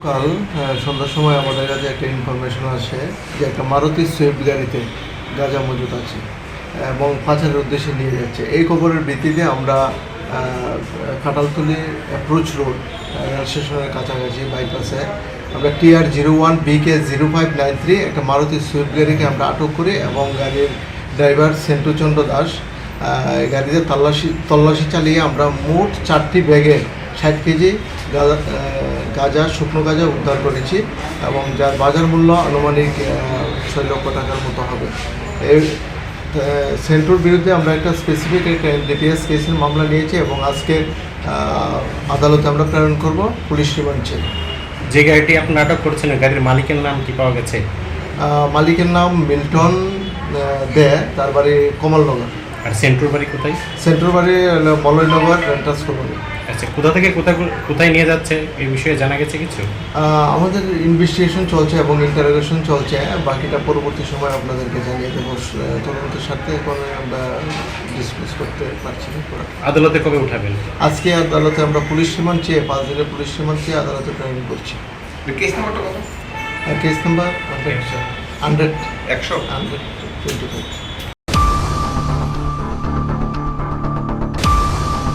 কাল সন্ধ্যার সময় আমাদের কাছে একটা ইনফরমেশন আসে যে একটা মারুতি সুইফট গাড়িতে গাঁজা মজুত আছে এবং পাচারের উদ্দেশ্যে নিয়ে যাচ্ছে। এই খবরের ভিত্তিতে আমরা খাটালতলি অ্যাপ্রোচ রোড রেল স্টেশনের কাছাকাছি বাইপাসে আমরা TR zero one BK zero five nine three একটা মারুতি সুইফট গাড়িকে আমরা আটক করি এবং গাড়ির ড্রাইভার সেন্টুচন্দ্র দাস গাড়িতে তল্লাশি তল্লাশি চালিয়ে আমরা মোট চারটি ব্যাগে ষাট কেজি গাঁজা গাঁজা শুকনো গাঁজা উদ্ধার করেছি এবং যার বাজার মূল্য আনুমানিক ছয় লক্ষ টাকার মতো হবে। এর সেন্টুর বিরুদ্ধে আমরা একটা স্পেসিফিক একটা ডিপিএস কেসের মামলা নিয়েছি এবং আজকে আদালতে আমরা প্রেরণ করব পুলিশ রিমান্ড চেয়ে। যে গাড়িটি আপনি আটক করেছেন গাড়ির মালিকের নাম কি পাওয়া গেছে? মালিকের নাম মিল্টন দে তার বাড়ি কমলনগর। আর সেন্ট্রোর বাড়ি কোথায়? সেন্ট্রাল বাড়ি মলয়নগর কলোনি আচ্ছা কোথা থেকে কোথায় কোথায় নিয়ে যাচ্ছে? এই বিষয়ে জানা গেছে কিছু? আমাদের ইনভেস্টিগেশন চলছে এবং ইন্টারোগেশন চলছে। বাকিটা পরবর্তী সময় আপনাদেরকে জানিয়ে দেবো। তদন্তের সাথে এখন আমরা ডিসকাস করতে পারছি না। আদালতে কবে উঠাবেন? আজকে আদালতে আমরা পুলিশ রিমান্ড চেয়ে পাঁচ দিনের পুলিশ রিমান্ড চেয়ে আদালতে প্রেরণ করছি। কেস নাম্বারটা কত? কেস নাম্বার হান্ড্রেড একশো হান্ড্রেড টোয়েন্টি ফাইভ